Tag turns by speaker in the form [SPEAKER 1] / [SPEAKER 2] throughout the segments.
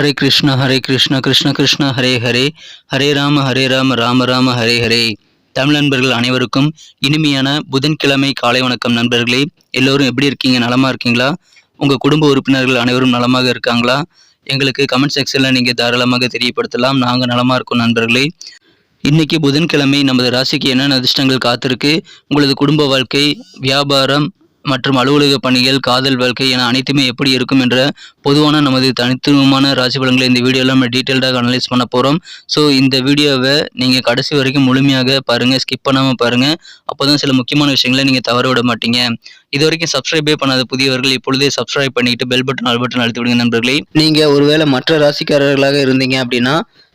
[SPEAKER 1] ஹரே கிருஷ்ணா ஹரே கிருஷ்ணா கிருஷ்ண கிருஷ்ண ஹரே ஹரே. ஹரே ராம ஹரே ராம ராம ராம ஹரே ஹரே. தமிழ் நண்பர்கள் அனைவருக்கும் இனிமையான புதன்கிழமை காலை வணக்கம் நண்பர்களே. எல்லோரும் எப்படி இருக்கீங்க? நலமாக இருக்கீங்களா? உங்கள் குடும்ப உறுப்பினர்கள் அனைவரும் நலமாக இருக்காங்களா? எங்களுக்கு கமெண்ட் செக்ஷனில் நீங்கள் தாராளமாக தெரியப்படுத்தலாம். நாங்கள் நலமாக இருக்கோம் நண்பர்களே. இன்னைக்கு புதன்கிழமை நமது ராசிக்கு என்னென்ன அதிர்ஷ்டங்கள் காத்திருக்கு? உங்களது குடும்ப வாழ்க்கை வியாபாரம் மற்றும் அலுவலக பணிகள் காதல் வாழ்க்கை என அனைத்துமே எப்படி இருக்கும் என்ற பொதுவான நமது தனித்துவமான ராசி பலன்களை இந்த வீடியோவில் நம்ம டீட்டெயில்டாக அனலைஸ் பண்ண போகிறோம் ஸோ இந்த வீடியோவை நீங்கள் கடைசி வரைக்கும் முழுமையாக பாருங்கள் ஸ்கிப் பண்ணாமல் பாருங்கள் அப்போ தான் சில முக்கியமான விஷயங்களை நீங்கள் தவற விட மாட்டீங்க. இது வரைக்கும் சப்ஸ்கிரைபே பண்ணாத புதியவர்கள் இப்பொழுதே சப்ஸ்கிரைப் பண்ணிட்டு பெல் பட்டன் ஆல் பட்டன் அழுத்தி விடுங்க நண்பர்களே. நீங்கள் ஒருவேளை மற்ற ராசிக்காரர்களாக இருந்தீங்க அப்படின்னா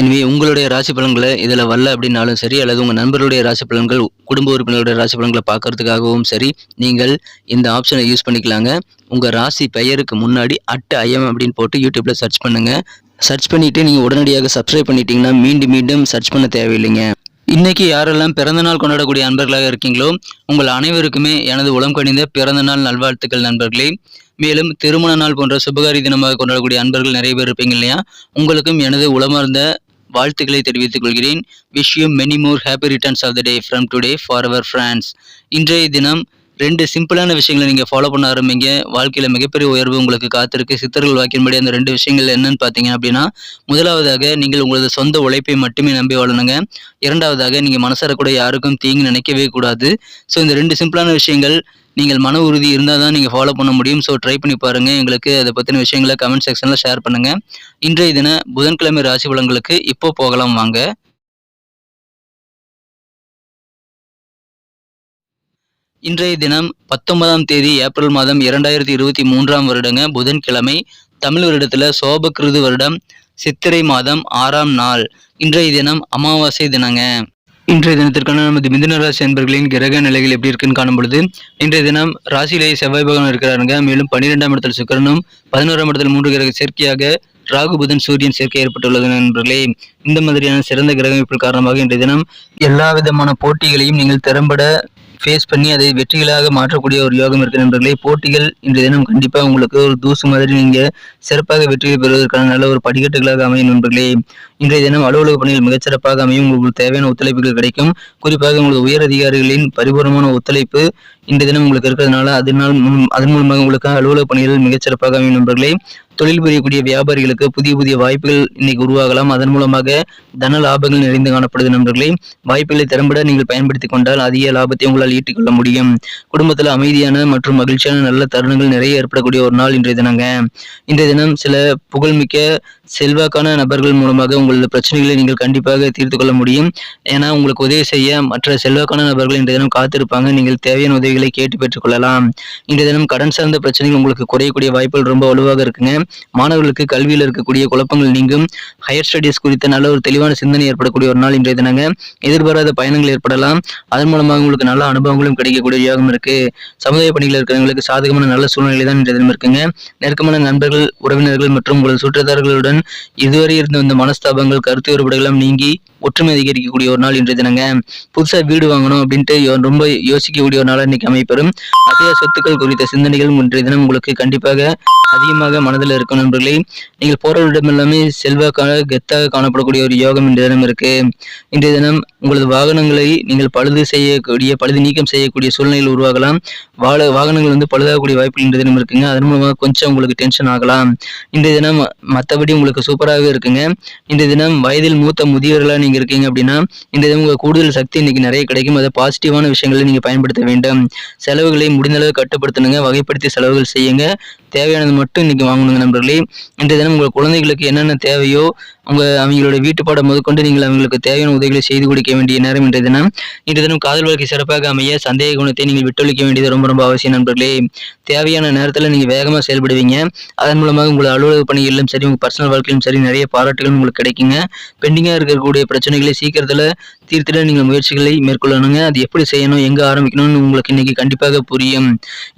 [SPEAKER 1] எனவே உங்களுடைய ராசி பலன்களை இதில் வரல அப்படின்னாலும் சரி அல்லது உங்கள் நண்பர்களுடைய ராசி பலன்கள் குடும்ப உறுப்பினருடைய ராசி பலன்களை பார்க்கறதுக்காகவும் சரி நீங்கள் இந்த ஆப்ஷனை யூஸ் பண்ணிக்கலாங்க. உங்கள் ராசி பெயருக்கு முன்னாடி அட் ஐஎம் அப்படின்னு போட்டு யூடியூப்பில் சர்ச் பண்ணுங்கள் சர்ச் பண்ணிவிட்டு நீங்கள் உடனடியாக சப்ஸ்கிரைப் பண்ணிட்டீங்கன்னா மீண்டும் மீண்டும் சர்ச் பண்ண தேவையில்லைங்க. இன்னைக்கு யாரெல்லாம் பிறந்த நாள் கொண்டாடக்கூடிய அன்பர்களாக இருக்கீங்களோ உங்கள் அனைவருக்குமே எனது உளம் கணிந்த பிறந்த நாள் நல்வாழ்த்துக்கள் நண்பர்களே. மேலும் திருமண நாள் போன்ற சுபகாரி தினமாக கொண்டாடக்கூடிய அன்பர்கள் நிறைய பேர் இருப்பீங்க இல்லையா? உங்களுக்கும் எனது உளமார்ந்த வாழ்த்துக்களை தெரிவித்துக் கொள்கிறேன். Wish you many more happy returns of the day from today for our friends இன்றைய தினம் ரெண்டு சிம்பிளான விஷயங்களை நீங்கள் ஃபாலோ பண்ண ஆரம்பிங்க. வாழ்க்கையில் மிகப்பெரிய உயர்வு உங்களுக்கு காத்திருக்கு. சித்தர்கள் வாக்கின்படி அந்த ரெண்டு விஷயங்கள் என்னன்னு பார்த்தீங்க அப்படின்னா முதலாவதாக நீங்கள் உங்களது சொந்த உழைப்பை மட்டுமே நம்பி வாழணுங்க. இரண்டாவதாக நீங்கள் மனசார கூட யாருக்கும் தீங்கு நினைக்கவே கூடாது. ஸோ இந்த ரெண்டு சிம்பிளான விஷயங்கள் நீங்கள் மன உறுதி இருந்தால் தான் நீங்கள் ஃபாலோ பண்ண முடியும். ஸோ ட்ரை பண்ணி பாருங்கள் எங்களுக்கு அதை பற்றின விஷயங்களை கமெண்ட் செக்ஷனில் ஷேர் பண்ணுங்கள் இன்றைய தின புதன்கிழமை ராசி பலன்களுக்கு இப்போ போகலாம் வாங்க. இன்றைய தினம் பத்தொன்பதாம் தேதி ஏப்ரல் மாதம் இரண்டாயிரத்தி இருபத்தி மூன்றாம் வருடங்க புதன்கிழமை தமிழ் வருடத்தில் சோபகிருது வருடம் சித்திரை மாதம் ஆறாம் நாள். இன்றைய தினம் அமாவாசை தினங்க. இன்றைய தினத்திற்கான நமது மிதுன ராசி அன்பர்களின் கிரக நிலைகள் எப்படி இருக்குன்னு காணும் பொழுது இன்றைய தினம் ராசியிலேயே செவ்வாய் பகவான் இருக்கிறாருங்க. மேலும் பன்னிரெண்டாம் இடத்தில் சுக்கரனும் பதினோராம் இடத்தில் மூன்று கிரக சேர்க்கையாக ராகு புதன் சூரியன் சேர்க்கை ஏற்பட்டுள்ளது நண்பர்களே. இந்த மாதிரியான சிறந்த கிரகமைப்பு காரணமாக இன்றைய தினம் எல்லா விதமான போட்டிகளையும் நீங்கள் திறம்பட ஃபேஸ் பண்ணி அதை வெற்றிகளாக மாற்றக்கூடிய ஒரு யோகம் இருக்கு நண்பர்களே. போட்டிகள் இன்றைய தினம் கண்டிப்பாக உங்களுக்கு ஒரு தூசு மாதிரி நீங்கள் சிறப்பாக வெற்றியை பெறுவதற்கான நல்ல ஒரு படிக்கட்டுகளாக அமையும் நண்பர்களே. இன்றைய தினம் அலுவலக பணிகள் மிகச்சிறப்பாக அமையும் உங்களுக்கு தேவையான ஒத்துழைப்புகள் கிடைக்கும். குறிப்பாக உங்களுக்கு உயர் அதிகாரிகளின் பரிபூர்ணமான ஒத்துழைப்பு இன்றைய தினம் உங்களுக்கு இருக்கிறதுனால அதனால் அதன் மூலமாக உங்களுக்கு அலுவலக பணிகள் மிகச்சிறப்பாக அமையும் நண்பர்களே. தொழில் புரியக்கூடிய வியாபாரிகளுக்கு புதிய புதிய வாய்ப்புகள் இன்னைக்கு உருவாகலாம். அதன் மூலமாக தன லாபங்கள் நிறைந்து காணப்படுது நண்பர்களே. வாய்ப்புகளை திறம்பட நீங்கள் பயன்படுத்தி கொண்டால் அதிக லாபத்தை உங்களால் ஈட்டிக்கொள்ள முடியும். குடும்பத்தில் அமைதியான மற்றும் மகிழ்ச்சியான நல்ல தருணங்கள் நிறைய ஏற்படக்கூடிய ஒரு நாள் இன்றைய தினங்க. இன்றைய தினம் சில புகழ்மிக்க செல்வாக்கான நபர்கள் மூலமாக உங்களது பிரச்சனைகளை நீங்கள் கண்டிப்பாக தீர்த்து கொள்ள முடியும். ஏன்னா உங்களுக்கு உதவி செய்ய மற்ற செல்வாக்கான நபர்கள் இன்றைய தினம் காத்திருப்பாங்க. நீங்கள் தேவையான உதவிகளை கேட்டு பெற்றுக்கொள்ளலாம் இன்றைய தினம் கடன் சார்ந்த பிரச்சனைகள் உங்களுக்கு குறையக்கூடிய வாய்ப்புகள் ரொம்ப வலுவாக இருக்குங்க. மாணவர்களுக்கு கல்வியில் இருக்கக்கூடிய குழப்பங்கள் நீங்கும். ஹையர் ஸ்டடீஸ் குறித்த நல்ல ஒரு தெளிவான சிந்தனை ஏற்படக்கூடிய ஒரு நாள் இன்றைய தினங்க. எதிர்பாராத பயணங்கள் ஏற்படலாம். அதன் மூலமாக உங்களுக்கு நல்ல அனுபவங்களும் கிடைக்கக்கூடிய யோகம் இருக்கு. சமுதாய பணிகள் இருக்கிறவங்களுக்கு சாதகமான நல்ல சூழ்நிலை தான் இன்றைய தினம் இருக்குங்க. நெருக்கமான நண்பர்கள் உறவினர்கள் மற்றும் உங்களது சுற்றத்தார்களுடன் இதுவரை இருந்து வந்த மனஸ்தாபங்கள் கருத்து வேறுபாடுகளும் நீங்கி ஒற்றுமை அதிகரிக்கக்கூடிய ஒரு நாள் இன்றைய தினங்க. புதுசா வீடு வாங்கணும் அப்படின்ட்டு ரொம்ப யோசிக்கக்கூடிய ஒரு நாளாக இன்னைக்கு அமைப்பெறும் அதே சொத்துக்கள் குறித்த சிந்தனைகள் இன்றைய தினம் உங்களுக்கு கண்டிப்பாக அதிகமாக மனதில் இருக்கும் நண்பர்களே. நீங்கள் போறவரிடம் எல்லாமே செல்வாக்காக கெத்தாக காணப்படக்கூடிய ஒரு யோகம் இன்றைய தினம் இருக்கு. இன்றைய தினம் உங்களது வாகனங்களை நீங்கள் பழுது செய்யக்கூடிய பழுது நீக்கம் செய்யக்கூடிய சூழ்நிலையில் உருவாகலாம். வாழ வாகனங்கள் வந்து பழுதாகக்கூடிய வாய்ப்பு இன்றைய தினம் இருக்குங்க. அதன் மூலமாக கொஞ்சம் உங்களுக்கு டென்ஷன் ஆகலாம். இந்த தினம் மற்றபடி உங்களுக்கு சூப்பராகவே இருக்குங்க. இந்த தினம் வயதில் மூத்த முதியவர்களாக நீங்கள் இருக்கீங்க அப்படின்னா இந்த தினம் உங்களுக்கு கூடுதல் சக்தி இன்னைக்கு நிறைய கிடைக்கும். அதை பாசிட்டிவான விஷயங்களை நீங்கள் பயன்படுத்த வேண்டும். செலவுகளை முடிந்தளவு கட்டுப்படுத்தணுங்க. வகைப்படுத்தி செலவுகள் செய்யுங்க. தேவையானது மட்டும் இன்னைக்கு வாங்கணுங்க நண்பர்களே. இந்த தினம் உங்கள் குழந்தைகளுக்கு என்னென்ன தேவையோ உங்கள் அவங்களோட வீட்டுப்பாடம் முதற்கொண்டு நீங்கள் அவங்களுக்கு தேவையான உதவிகளை செய்து கொடுக்க வேண்டிய நேரம் இன்றைய தினம். இன்றைய தினம் காதல் வாழ்க்கை சிறப்பாக அமைய சந்தேக குணத்தை நீங்கள் விட்டொழிக்க வேண்டியது ரொம்ப ரொம்ப அவசியம் நண்பர்களே. தேவையான நேரத்தில் நீங்கள் வேகமாக செயல்படுவீங்க. அதன் மூலமாக உங்கள் அலுவலக பணிகளிலும் சரி உங்கள் பர்சனல் வாழ்க்கையிலும் சரி நிறைய பாராட்டுகள் உங்களுக்கு கிடைக்குங்க. பெண்டிங்காக இருக்கக்கூடிய பிரச்சனைகளை சீக்கிரத்தில் தீர்த்திட நீங்கள் முயற்சிகளை மேற்கொள்ளணுங்க. அது எப்படி செய்யணும் எங்கே ஆரம்பிக்கணும்னு உங்களுக்கு இன்னைக்கு கண்டிப்பாக புரியும்.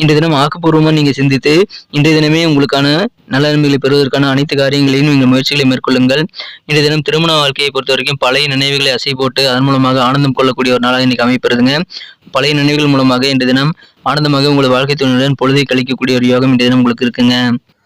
[SPEAKER 1] இன்றைய தினம் ஆக்கப்பூர்வமாக நீங்கள் சிந்தித்து இன்றைய தினமே உங்களுக்கான நல்ல நன்மைகளை பெறுவதற்கான அனைத்து காரியங்களையும் நீங்கள் முயற்சிகளை மேற்கொள்ளுங்கள். இன்றைய தினம் திருமண வாழ்க்கையை பொறுத்த வரைக்கும் பழைய நினைவுகளை அசை போட்டு அதன் மூலமாக ஆனந்தம் கொள்ளக்கூடிய ஒரு நாளாக இன்னைக்கு அமைப்பெறுதுங்க பழைய நினைவுகள் மூலமாக இன்றைய தினம் ஆனந்தமாக உங்கள் வாழ்க்கை துணையுடன் பொழுதை கழிக்கக்கூடிய ஒரு யோகம் இன்றைய தினம் உங்களுக்கு இருக்குங்க.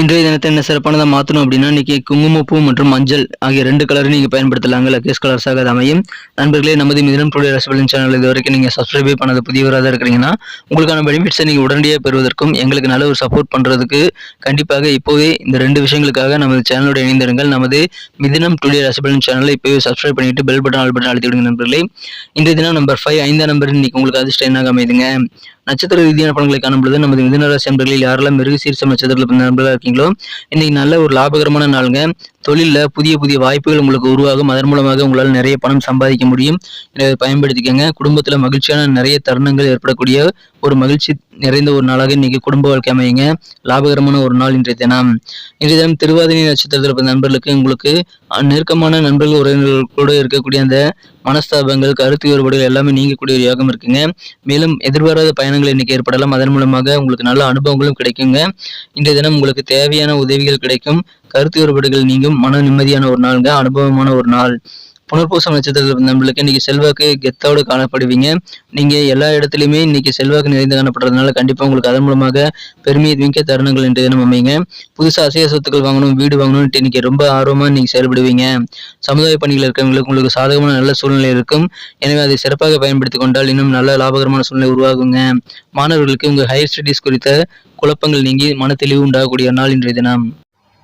[SPEAKER 1] இன்றைய தினத்தை என்ன சிறப்பானதாக மாற்றணும் அப்படின்னா இன்னைக்கு குங்குமப்பூ மற்றும் மஞ்சள் ஆகிய ரெண்டு கலரும் நீங்கள் பயன்படுத்தலாங்க. லக்கேஸ் கலர்ஸாக அது அமையும். நண்பர்களே நமது மிதனம் டுடே ரசபலன் சேனல் இது வரைக்கும் நீங்கள் சப்ஸ்கிரைபே பண்ணாத புதியவராக தான் இருக்கிறீங்கன்னா உங்களுக்கான பெனிஃபிட்ஸை நீங்கள் உடனடியாக பெறுவதற்கும் எங்களுக்கு நல்ல ஒரு சப்போர்ட் பண்ணுறதுக்கு கண்டிப்பாக இப்போவே இந்த ரெண்டு விஷயங்களுக்காக நமது சேனலோட இணைந்திருங்கள். நமது மிதினம் டுடே ரசபலன் சேனலை இப்போவே சப்ஸ்கிரைப் பண்ணிட்டு பெல் பட்டன் ஆல் பட்டன் அழுத்தி விடுங்க நண்பர்களே. இன்றைய தினம் நம்பர் ஃபைவ் ஐந்தாம் நம்பர் இன்னைக்கு உங்களுக்கு அதிர்ஷ்டம் என்னாக அமைதுங்க. நட்சத்திர ரீதியான பலன்களை காணும்பொழுது நமது மிதனராசி நண்பர்களில் யாரெல்லாம் மிருகசீர்சம் நட்சத்திரத்தில் பிறந்த நண்பர்களாக இருக்கீங்களோ இன்னைக்கு நல்ல ஒரு லாபகரமான நாளுங்க. தொழிலில் புதிய புதிய வாய்ப்புகள் உங்களுக்கு உருவாகும். அதன் மூலமாக உங்களால் நிறைய பணம் சம்பாதிக்க முடியும். இதை பயன்படுத்திக்கங்க. குடும்பத்தில் மகிழ்ச்சியான நிறைய தருணங்கள் ஏற்படக்கூடிய ஒரு மகிழ்ச்சி நிறைந்த ஒரு நாளாக இன்னைக்கு குடும்ப வாழ்க்கை அமையுங்க. லாபகரமான ஒரு நாள் இன்றைய தினம். இன்றைய தினம் திருவாதிரை நட்சத்திரத்தில் பிறந்த நண்பர்களுக்கு உங்களுக்கு நெருக்கமான நண்பர்கள் உறவினர்கள் கூட இருக்கக்கூடிய அந்த மனஸ்தாபங்கள் கருத்து வேறுபாடுகள் எல்லாமே நீங்கக்கூடிய ஒரு யோகம் இருக்குங்க. மேலும் எதிர்பாராத பயணங்கள் இன்னைக்கு ஏற்படலாம். அதன் மூலமாக உங்களுக்கு நல்ல அனுபவங்களும் கிடைக்குங்க. இன்றைய தினம் உங்களுக்கு தேவையான உதவிகள் கிடைக்கும். கருத்து வேறுபாடுகள் நீங்கும். மன நிம்மதியான ஒரு நாளுங்க. அனுபவமான ஒரு நாள். புனர்பூசம் நட்சத்திரத்தில் நம்மளுக்கு இன்னைக்கு செல்வாக்கு கெத்தோடு காணப்படுவீங்க. நீங்க எல்லா இடத்துலையுமே இன்னைக்கு செல்வாக்கு நிறைந்து காணப்படுறதுனால கண்டிப்பா உங்களுக்கு அதன் மூலமாக பெருமையை மிக்க தருணங்கள் என்று தினம் அமைங்க புதுசா அசைய சொத்துக்கள் வாங்கணும் வீடு வாங்கணும்னு இன்னைக்கு ரொம்ப ஆர்வமா நீங்க செயல்படுவீங்க. சமுதாய பணிகள் இருக்கிறவங்களுக்கு உங்களுக்கு சாதகமான நல்ல சூழ்நிலை இருக்கும். எனவே அதை சிறப்பாக பயன்படுத்தி கொண்டால் இன்னும் நல்ல லாபகரமான சூழ்நிலை உருவாகுங்க. மாணவர்களுக்கு உங்க ஹையர் ஸ்டடீஸ் குறித்த குழப்பங்கள் நீங்கி மன தெளிவு உண்டாகக்கூடிய நாள் இன்றைய தினம்.